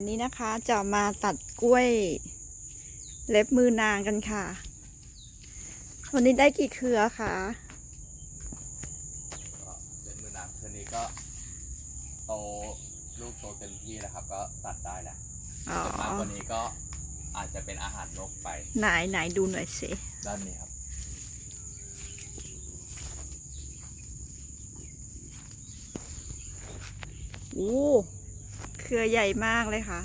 วันนี้นะคะจะมาตัดกล้วย เล็บมือนางกันค่ะ วันนี้ได้กี่เครือคะก็เป็นมือน้ำเทอนี้ก็โตลูกโตเต็มที่แล้วครับ ก็ตัดได้แล้วอ๋อส่วนมากกว่านี้ก็อาจจะเป็นอาหารนกไปไหนไหนดูหน่อยสิด้านนี้ครับ โอ้ เครือใหญ่มากเลยค่ะ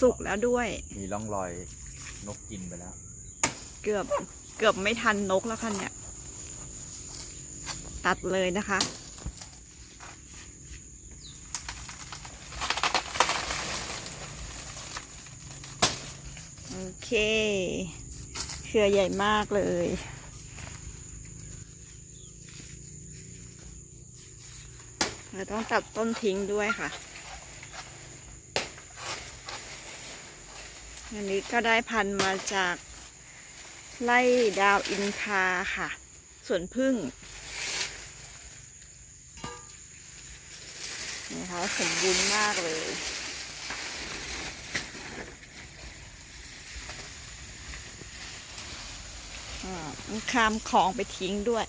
สุกแล้วด้วย มีร่องรอยนกกินไปแล้ว เกือบเกือบไม่ทันนกแล้วค่ะเนี่ย ตัดเลยนะคะ โอเค เครือใหญ่มากเลยเราต้องตัดต้นทิ้งด้วยค่ะ อันนี้ก็ได้พันธุ์มาจากไล่ดาวอินคาค่ะ ส่วนพึ่งนะคะสมบูรณ์มากเลยอ่าต้องข้ามคลองไปทิ้งด้วย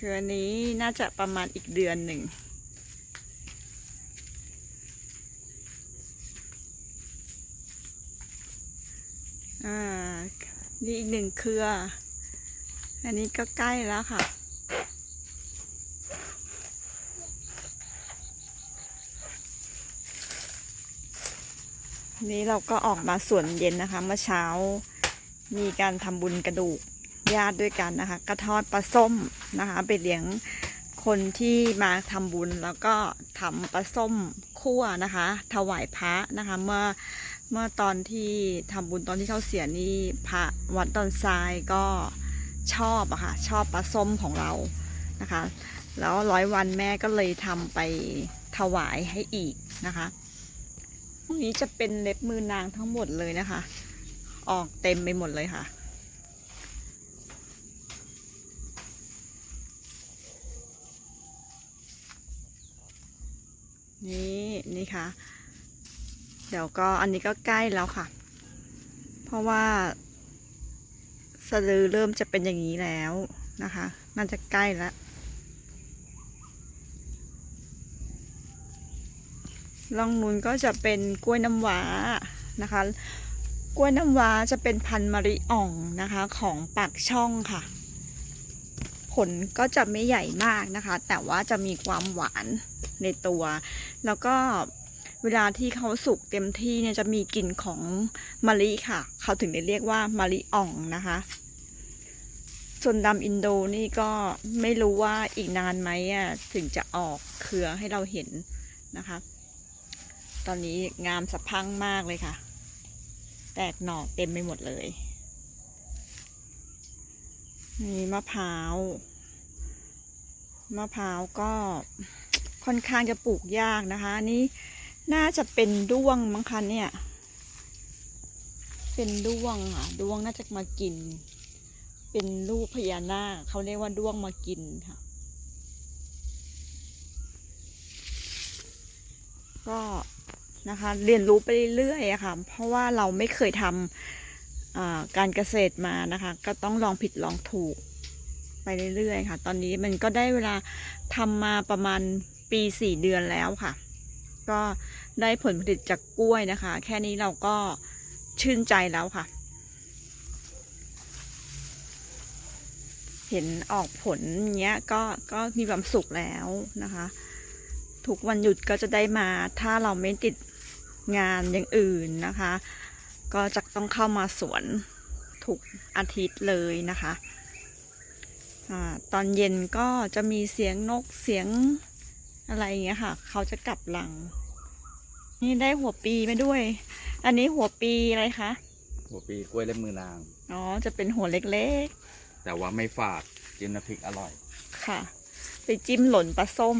คืออันนี้น่าจะประมาณอีกเดือนหนึ่ง อ่า นี่อีกหนึ่งเครือ อันนี้ก็ใกล้แล้วค่ะนี่เราก็ออกมาสวนเย็นนะคะ เมื่อเช้ามีการทำบุญกระดูก ญาติด้วยกันนะคะ กระทอดปลาส้มนะคะ ไปเลี้ยงคนที่มาทำบุญแล้วก็ทำปลาส้มคั่วนะคะ ถวายพระนะคะ เมื่อเมื่อตอนที่ทำบุญตอนที่เขาเสียนี่พระวัดดอนทรายก็ชอบอะค่ะชอบปลาส้มของเรานะคะ แล้วร้อยวันแม่ก็เลยทำไปถวายให้อีกนะคะพวกนี้จะเป็นเล็บมือนางทั้งหมดเลยนะคะ ออกเต็มไปหมดเลยค่ะ นี่นี่ค่ะ เดี๋ยวก็อันนี้ก็ใกล้แล้วค่ะ เพราะว่าสะดือเริ่มจะเป็นอย่างนี้แล้วนะคะ น่าจะใกล้แล้ว ล่องนุนก็จะเป็นกล้วยน้ำว้านะคะ กล้วยน้ำว้าจะเป็นพันธุ์มะริอ่องนะคะของปากช่องค่ะ ผลก็จะไม่ใหญ่มากนะคะ แต่ว่าจะมีความหวานในตัว แล้วก็เวลาที่เขาสุกเต็มที่เนี่ยจะมีกลิ่นของมะลิค่ะ เขาถึงได้เรียกว่ามะลิอ่องนะคะ ส่วนดำอินโดนี่ก็ไม่รู้ว่าอีกนานไหมอะถึงจะออกเครือให้เราเห็นนะคะ ตอนนี้งามสะพังมากเลยค่ะ แตกหน่อเต็มไปหมดเลย นี่มะพร้าว มะพร้าวก็ค่อนข้างจะปลูกยากนะคะ นี้น่าจะเป็นด้วงมั้งคะเนี่ย เป็นด้วงอะ ด้วงน่าจะมากิน เป็นลูกพญานาคเขาเรียกว่าด้วงมากินค่ะ ก็นะคะ เรียนรู้ไปเรื่อยๆค่ะ เพราะว่าเราไม่เคยทำ การเกษตรมานะคะ ก็ต้องลองผิดลองถูกไปเรื่อยๆค่ะ ตอนนี้มันก็ได้เวลาทำมาประมาณปีสี่เดือนแล้วค่ะ ก็ได้ผลผลิตจากกล้วยนะคะ แค่นี้เราก็ชื่นใจแล้วค่ะ เห็นออกผลเนี้ยก็ก็มีความสุขแล้วนะคะ ทุกวันหยุดก็จะได้มาถ้าเราไม่ติดงานอย่างอื่นนะคะ ก็จะต้องเข้ามาสวนทุกอาทิตย์เลยนะคะอาตอนเย็นก็จะมีเสียงนกเสียงอะไรอย่างเงี้ยค่ะ เขาจะกลับหลัง นี่ได้หัวปีมาด้วย อันนี้หัวปีอะไรคะ หัวปีกล้วยเล็บมือนาง อ๋อ จะเป็นหัวเล็กแต่ว่าไม่ฝาดจิ้มน้ำพริกอร่อยๆค่ะ ไปจิ้มหล่นปลาส้ม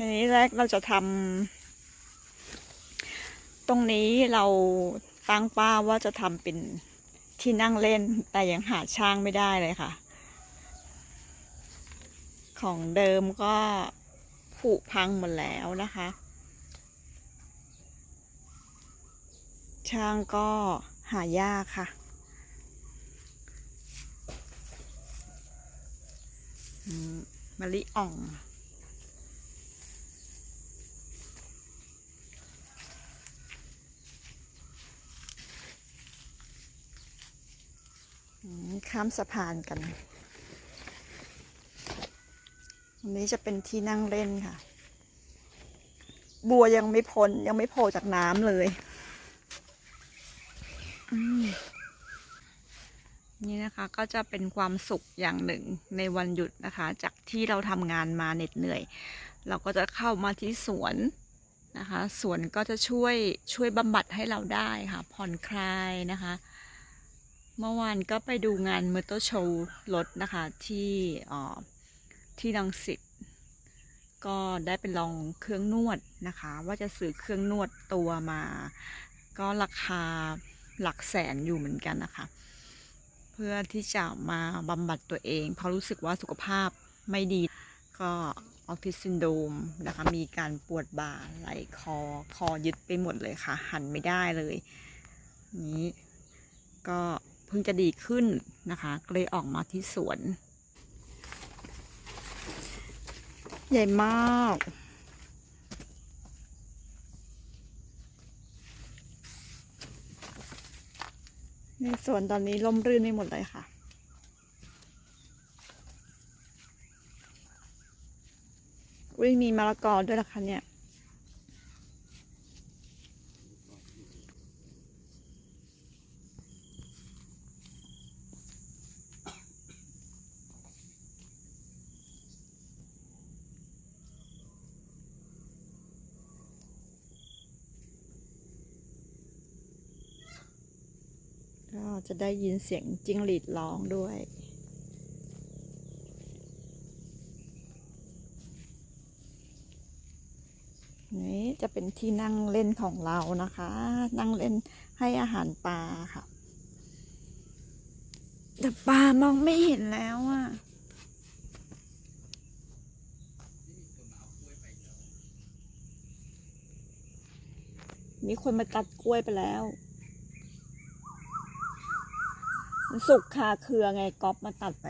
ทีนี้แรกเราจะทำตรงนี้เราตั้งป้าว่าจะทำเป็นที่นั่งเล่นแต่ยังหาช่างไม่ได้เลยค่ะ ของเดิมก็ผุพังหมดแล้วนะคะ ช่างก็หายากค่ะ มะลิอ่อง ข้ามสะพานกันอันนี้จะเป็นที่นั่งเล่นค่ะ บัวยังไม่พ้นยังไม่โผล่จากน้ำเลยอืมนี่นะคะก็จะเป็นความสุขอย่างหนึ่งในวันหยุดนะคะ จากที่เราทำงานมาเหน็ดเหนื่อย เราก็จะเข้ามาที่สวนนะคะ สวนก็จะช่วยช่วยบำบัดให้เราได้ค่ะ ผ่อนคลายนะคะ เมื่อวานก็ไปดูงานมอเตอร์โชว์รถนะคะที่ที่รังสิตก็ได้ไปลองเครื่องนวดนะคะ ว่าจะซื้อเครื่องนวดตัวมา ก็ราคาหลักแสนอยู่เหมือนกันนะคะ เพื่อที่จะมาบำบัดตัวเอง เพราะรู้สึกว่าสุขภาพไม่ดี ก็ออฟฟิศซินโดมนะคะ มีการปวดบ่าไหล่คอคอยึดไปหมดเลยค่ะ หันไม่ได้เลยนี้ก็ เพิ่งจะดีขึ้นนะคะก็เลยออกมาที่สวน ใหญ่มากในสวนตอนนี้ร่มรื่นไม่หมดเลยค่ะ อุ้ยมีมะละกอด้วยล่ะคะเนี่ย ก็ จะได้ยินเสียงจิ้งหรีดร้องด้วยนี่จะเป็นที่นั่งเล่นของเรานะคะ นั่งเล่นให้อาหารปลาค่ะ แต่ปลามองไม่เห็นแล้วอะมีคนมาตัดกล้วยไปแล้ว มันสุกคาเครือไงก๊อปมาตัดไป